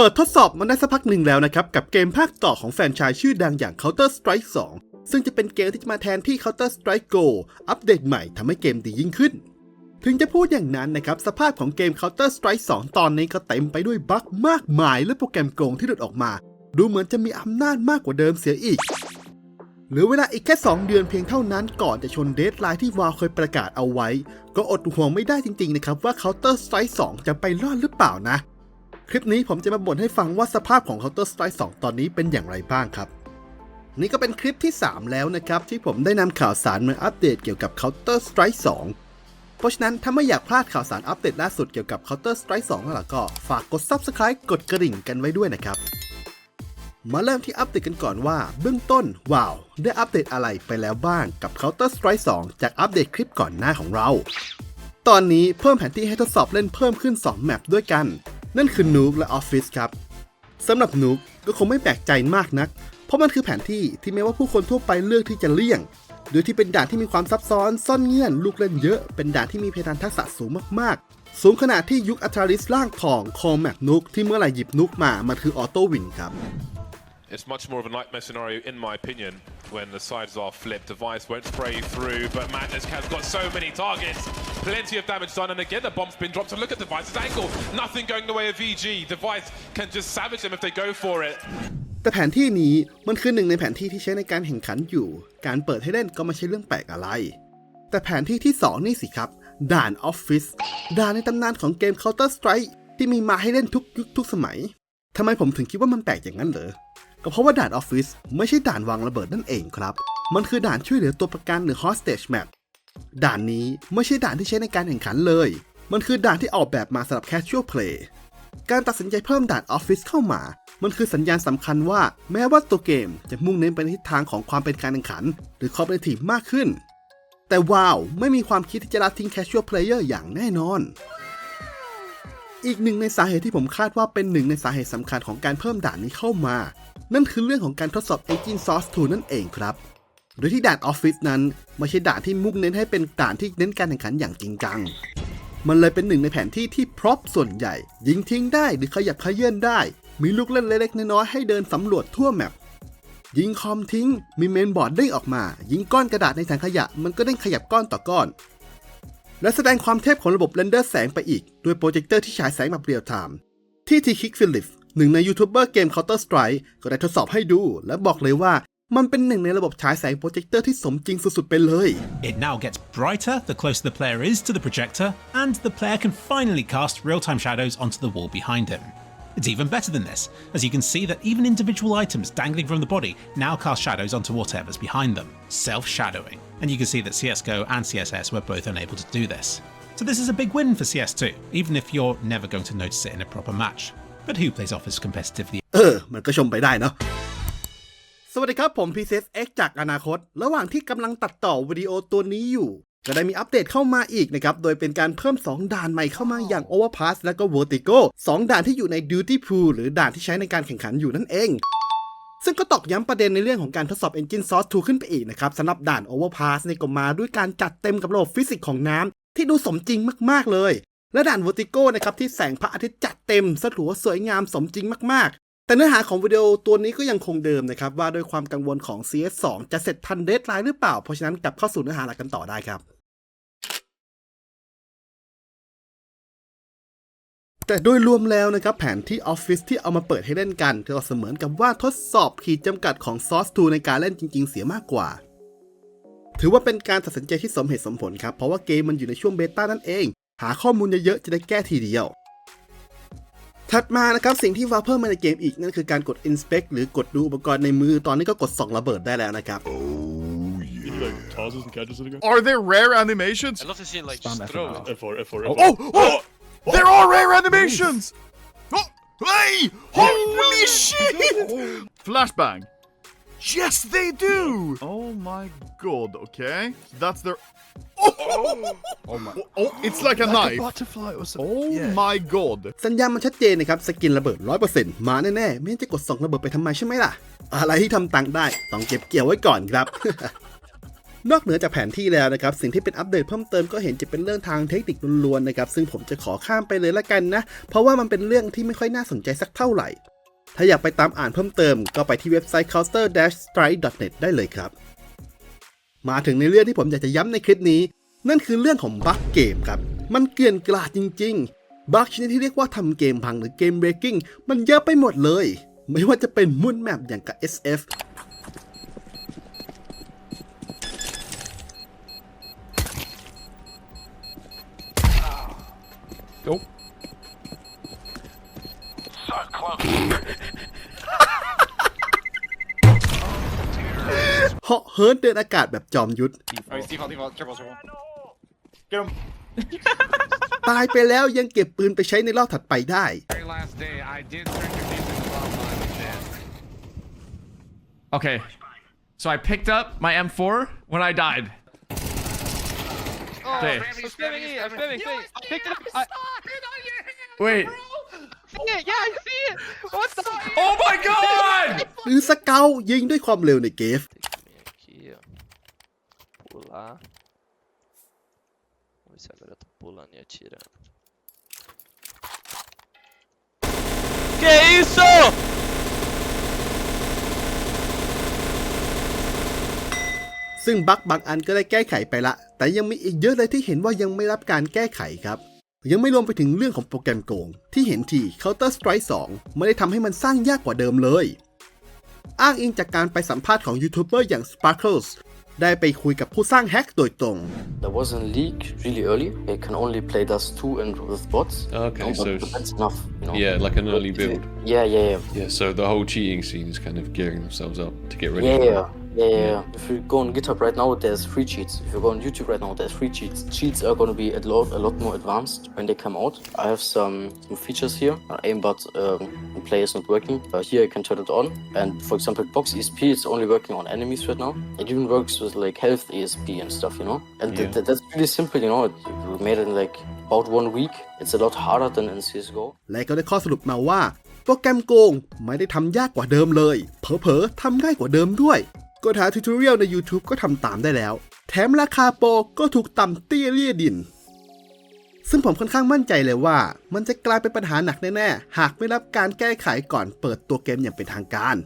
เปิดทดสอบมาได้สักพักหนึ่งแล้วนะครับ กับเกมภาคต่อของแฟนชายชื่อดังอย่าง Counter Strike 2 ซึ่งจะเป็นเกมที่จะมาแทนที่ Counter Strike Go อัปเดตใหม่ทำให้เกมดียิ่งขึ้น ถึงจะพูดอย่างนั้นนะครับ สภาพของเกม Counter Strike 2 ตอนนี้ก็เต็มไปด้วยบั๊กมากมายและโปรแกรมโกงที่หลุดออกมา ดูเหมือนจะมีอำนาจมากกว่าเดิมเสียอีกหลือเวลาอีกแค่ 2 เดือนเพียงเท่านั้นก่อนจะชนเดทไลน์ที่วาวเคยประกาศเอาไว้ ก็อดห่วงไม่ได้จริงๆนะครับว่า Counter Strike 2 จะไปรอดหรือเปล่านะ คลิปนี้ผมจะมาบ่นให้ฟังว่าสภาพของ Counter Strike 2 ตอนนี้เป็นอย่างไรบ้างครับ นี่ก็เป็นคลิปที่ 3 แล้วนะครับ ที่ผมได้นำข่าวสารมาอัปเดตเกี่ยวกับ Counter Strike 2 เพราะฉะนั้นถ้าไม่อยากพลาดข่าวสารอัปเดตล่าสุดเกี่ยวกับ Counter Strike 2แล้วล่ะก็ฝากกด Subscribe กดกระดิ่งกันไว้ด้วยนะครับ มาเริ่มที่อัปเดตกันก่อนว่า เบื้องต้นว้าวได้อัปเดตอะไรไปแล้วบ้างกับ Counter Strike 2 จากอัปเดตคลิปก่อนหน้าของเรา ตอนนี้เพิ่มแผนที่ให้ทดสอบเล่นเพิ่มขึ้น 2 แมปด้วยกัน นั่นคือ Nuke และ Office ครับสำหรับ Nuke ก็คงไม่แปลกใจมากนัก เพราะมันคือแผนที่ที่แม้ว่าผู้คนทั่วไปเลือกที่จะเลี่ยง โดยที่เป็นด่านที่มีความซับซ้อนซ่อนเงื่อนลูกเล่นเยอะ เป็นด่านที่มีเพดานทักษะสูงมากๆ สูงขนาดที่ยุคอัตราลิสร่างทองคอแมปนุกที่เมื่อไหร่หยิบนุกมา มันคือออโต้วินครับ It's much more of a nightmare scenario, in my opinion, when the sides are flipped. Device won't spray through, but Madness has got so many targets. Plenty of damage done, and again, the bomb's been dropped. And look at Device's angle. Nothing going the way of VG. Device can just savage them if they go for it. แต่แผนที่นี้มันคือหนึ่งในแผนที่ที่ใช้ในการแข่งขันอยู่ การเปิดให้เล่นก็ไม่ใช่เรื่องแปลกอะไร แต่แผนที่ที่ 2 นี่สิครับ ด่านออฟฟิศ ด่านในตำนานของเกม Counter Strike ที่มีมาให้เล่นทุกยุคทุกสมัย ทำไมผมถึงคิดว่ามันแปลกอย่างนั้นเหรอ ก็เพราะว่าด่านออฟฟิศไม่ใช่ด่านวางระเบิดนั่นเองครับ มันคือด่านช่วยเหลือตัวประกันหรือ hostage map ด่านนี้ไม่ใช่ด่านที่ใช้ในการแข่งขันเลย มันคือด่านที่ออกแบบมาสำหรับ casual play การตัดสินใจเพิ่มด่านออฟฟิศเข้ามา มันคือสัญญาณสำคัญว่าแม้ว่าตัวเกมจะมุ่งเน้นไปในทิศทางของความเป็นการแข่งขัน หรือ competitive มากขึ้น แต่ว้าวไม่มีความคิดที่จะละทิ้ง casual player อย่างแน่นอน อีกหนึ่งในสาเหตุที่ผมคาดว่าเป็นหนึ่งในสาเหตุสำคัญของการเพิ่มด่านนี้เข้ามา นั่นคือเรื่องของการทดสอบ Engine Source 2นั่นเองครับ โดยที่ด่านออฟฟิศนั้นไม่ใช่ด่านที่มุ่งเน้นให้เป็นด่านที่เน้นการแข่งขันอย่างจริงจัง มันเลยเป็นหนึ่งในแผนที่ที่พร็อพส่วนใหญ่ ยิงทิ้งได้หรือขยับขยื่นได้ มีลูกเล่นเล็กๆน้อยๆให้เดินสำรวจทั่วแมปยิงคอมทิ้ง มีเมนบอร์ดเด้งออกมา ยิงก้อนกระดาษในถังขยะมันก็เด้งขยับก้อนต่อก้อน และแสดงความเทพของระบบเรนเดอร์แสงไปอีก ด้วยโปรเจคเตอร์ที่ฉายแสงแบบเรียลไทม์ที่ทีคิกฟิลิปหนึ่งในยูทูบเบอร์เกม Counter Strike ก็ได้ทดสอบให้ดู และบอกเลยว่า มันเป็นหนึ่งในระบบฉายแสงโปรเจคเตอร์ที่สมจริงสุดๆไปเลย It now gets brighter the closer the player is to the projector, and the player can finally cast real time shadows onto the wall behind him. It's even better than this, as you can see that even individual items dangling from the body now cast shadows onto whatever's behind them, self shadowing. And you can see that CSGO and CSS were both unable to do this. So this is a big win for CS2, even if you're never going to notice it in a proper match. But who plays Office competitively เออ มันก็ชมไปได้เนาะ สวัสดีครับผม p c s X จากอนาคต ระหว่างที่กำลังตัดต่อวิดีโอตัวนี้อยู่ ก็ได้มีอัปเดตเข้ามาอีกนะครับ โดยเป็นการเพิ่ม 2 ด่านใหม่เข้ามาอย่าง Overpass และก็ Vertigo 2 ด่านที่อยู่ใน Duty Pool หรือด่านที่ใช้ในการแข่งขันอยู่นั่นเอง ซึ่งก็ตอกย้ำประเด็นในเรื่องของการทดสอบ Engine Source 2 ขึ้นไปอีกนะครับสำหรับด่าน Overpass ในก็มาด้วยการจัดเต็มกับระบบฟิสิกส์ของน้ำที่ดูสมจริงมาก ๆ เลย และด่าน Vertigo นะครับที่แสงพระอาทิตย์จัดเต็มสลัวสวยงามสมจริงมากๆ แต่เนื้อหาของวิดีโอตัวนี้ก็ยังคงเดิมนะครับ ว่าด้วยความกังวลของ CS2 จะเสร็จทันเดทไลน์หรือเปล่า เพราะฉะนั้นกลับเข้าสู่เนื้อหาหลักกันต่อได้ครับ แต่โดยรวมแล้วนะครับ แผนที่ออฟฟิศที่เอามาเปิดให้เล่นกันก็เสมือนกับว่าทดสอบขีดจำกัดของ Source 2ในการเล่นจริง ๆ เสียมากกว่า ถือว่าเป็นการตัดสินใจที่สมเหตุสมผลครับเพราะว่าเกมมันอยู่ในช่วงเบต้านั่นเอง หาข้อมูลเยอะๆจะได้แก้ทีเดียว ถัดมานะครับสิ่งที่วาเพิ่มมาในเกมอีกนั่นคือการกด inspect หรือกดดูอุปกรณ์ในมือตอนนี้ก็กดส่องระเบิดได้แล้วนะครับ like tosses and catches it again? Are there rare animations? I'd love to see it like just throw it. F4, F4, Oh, F4. oh, oh! There are rare animations! Oh, hey! Holy shit! Flashbang. Yes, they do! Oh my god, okay. That's their. Oh, oh my. Oh, it's like a knife. butterfly or something. Oh Yeah. my god. สัญญาณมันชัดเจนนะครับสกินระเบิด 100%มาแน่ๆ ไม่งั้นจะกดส่องระเบิดไปทำไมใช่ไหมล่ะ อะไรที่ทำตังค์ได้ ต้องเก็บเกี่ยวไว้ก่อนครับ นอกเหนือจากแผนที่แล้วนะครับ สิ่งที่เป็นอัปเดตเพิ่มเติมก็เห็นจะเป็นเรื่องทางเทคนิคล้วนๆนะครับ ซึ่งผมจะขอข้ามไปเลยละกันนะ เพราะว่ามันเป็นเรื่องที่ไม่ค่อยน่าสนใจสักเท่าไหร่ ถ้าอยากไปตามอ่านเพิ่มเติม ก็ไปที่เว็บไซต์ counter-strike.net ได้เลยครับ มาถึงในเรื่องที่ผมอยากจะย้ำในคลิปนี้ นั่นคือเรื่องของบั๊กเกมครับ มันเกลื่อนกลาดจริง ๆ บั๊กชนิดที่เรียกว่าทำเกมพังหรือเกมเบรกกิ้งมันเยอะไปหมดเลย ไม่ว่าจะเป็นมุ่นแมปอย่างกับ SF Go. เหาะเหินเดินอากาศแบบจอมยุทธ Oh, he's default, default, triple, triple. Get him. ตายไปแล้วยังเก็บปืนไปใช้ในรอบถัดไปได้ Very last day, I did turn your name into bomb line and shit. Okay. So I picked up my M4 when I died. Okay. I'm spamming E, I'm spamming thing. I picked it up. I, Wait. see it, yeah, I see it. What the? Oh my god! หรือสเกลยิงด้วยความเร็วในเกม Aqui, ó. Pular. Vamos ver se agora eu tô pulando e atirando. Que isso? ซึ่งบั๊กบางอันก็ได้แก้ไขไปละ แต่ยังมีอีกเยอะเลยที่เห็นว่ายังไม่รับการแก้ไขครับ ยังไม่รวมไปถึงเรื่องของโปรแกรมโกง ที่เห็นที Counter Strike 2 ไม่ได้ทำให้มันสร้างยากกว่าเดิมเลยอ้างอิงจากการไปสัมภาษณ์ของยูทูบเบอร์อย่าง Sparkles ได้ไปคุยกับผู้สร้างแฮกโดยตรง There was a leak really early. It can only play Dust 2 and with bots. Okay, No, but- so but that's enough. You know? yeah, like an early If you- build. Yeah, yeah, yeah. Yeah, so the whole cheating scene is kind of gearing themselves up to get ready. Yeah, for yeah, it. yeah, yeah, yeah. If you go on GitHub right now, there's free cheats. If you go on YouTube right now, there's free cheats. Cheats are going to be a lot, a lot more advanced when they come out. I have some, some features here. Uh, aimbot um, in play is not working. Uh, here you can turn it on. And for example, Box ESP is only working on enemies right now. It even works with like health ESP and stuff, you know. And th- Yeah. th- that's really simple, you know. It, we made it in like about one week. It's a lot harder than in CS:GO. และก็ได้ข้อสรุปมาว่า โปรแกรมโกงไม่ได้ทำยากกว่าเดิมเลย เผลอๆทำง่ายกว่าเดิมด้วย ก็หาทูตอเรียลใน YouTube ก็ทำตามได้แล้ว แถมราคาโปรก็ถูกต่ำเตี้ยเลี่ยดิน ซึ่งผมค่อนข้างมั่นใจเลยว่า มันจะกลายเป็นปัญหาหนักแน่ๆ หากไม่รับการแก้ไขก่อนเปิดตัวเกมอย่างเป็นทางการ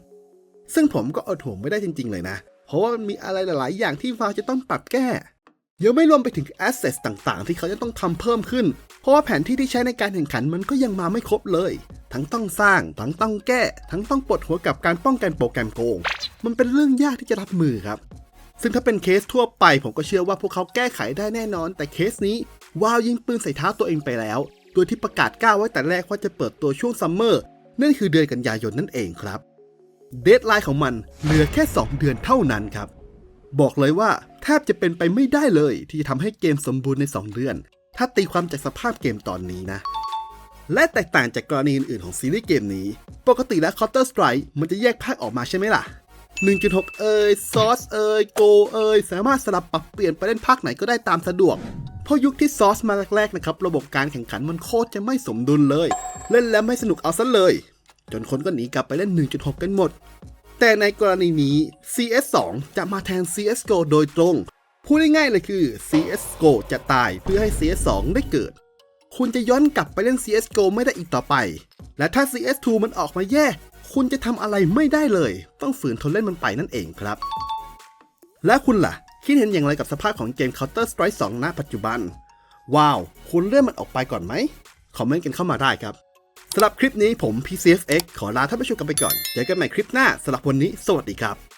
ซึ่งผมก็อดห่วงไม่ได้จริง ๆ เลยนะ เพราะว่ามันมีอะไรหลายๆ อย่างที่ฟาวจะต้องปรับแก้ยังไม่รวมไปถึง assets ต่างๆ ที่เขาจะต้องทำเพิ่มขึ้น เพราะว่าแผนที่ที่ใช้ในการแข่งขันมันก็ยังมาไม่ครบเลย ทั้งต้องสร้าง ทั้งต้องแก้ ทั้งต้องปวดหัวกับการป้องกันโปรแกรมโกง มันเป็นเรื่องยากที่จะรับมือครับ ซึ่งถ้าเป็นเคสทั่วไปผมก็เชื่อว่าพวกเขาแก้ไขได้แน่นอน แต่เคสนี้วาวยิงปืนใส่เท้าตัวเองไปแล้ว โดยที่ประกาศก้าวไว้แต่แรกว่าจะเปิดตัวช่วงซัมเมอร์นั่นคือเดือนกันยายนนั่นเองครับ เดทไลน์ของมันเหลือแค่ 2 เดือนเท่านั้นครับ บอกเลยว่าแทบจะเป็นไปไม่ได้เลย ที่จะทำให้เกมสมบูรณ์ใน 2 เดือน ถ้าตีความจากสภาพเกมตอนนี้นะ และแตกต่างจากกรณีอื่นๆของซีรีส์เกมนี้ ปกติแล้ว Counter Strike มันจะแยกภาคออกมาใช่ไหมล่ะ 1.6 เอ่ย Source เอ่ย Go เอ่ยสามารถสลับปรับเปลี่ยนไปเล่นภาคไหนก็ได้ตามสะดวกเพราะยุคที่ Source มาแรกๆนะครับ ระบบการแข่งขันมันโคตรจะไม่สมดุลเลย เล่นแล้วไม่สนุกเอาซะเลย จนคนก็หนีกลับไปเล่น 1.6 กันหมด แต่ในกรณีนี้ CS2 จะมาแทน CSGO โดยตรง พูดง่ายๆเลยคือ CSGO จะตายเพื่อให้ CS2 ได้เกิด คุณจะย้อนกลับไปเล่น CSGO ไม่ได้อีกต่อไป และถ้า CS2 มันออกมาแย่ คุณจะทำอะไรไม่ได้เลย ต้องฝืนทนเล่นมันไปนั่นเองครับ และคุณล่ะ คิดเห็นอย่างไรกับสภาพของเกม Counter Strike 2 ณ ปัจจุบัน ว้าว คุณเลื่อนมันออกไปก่อนไหม คอมเมนต์กันเข้ามาได้ครับสำหรับคลิปนี้ผม PCFX ขอลาท่านผู้ชมกันไปก่อน เจอกันใหม่คลิปหน้าสำหรับวันนี้ สวัสดีครับ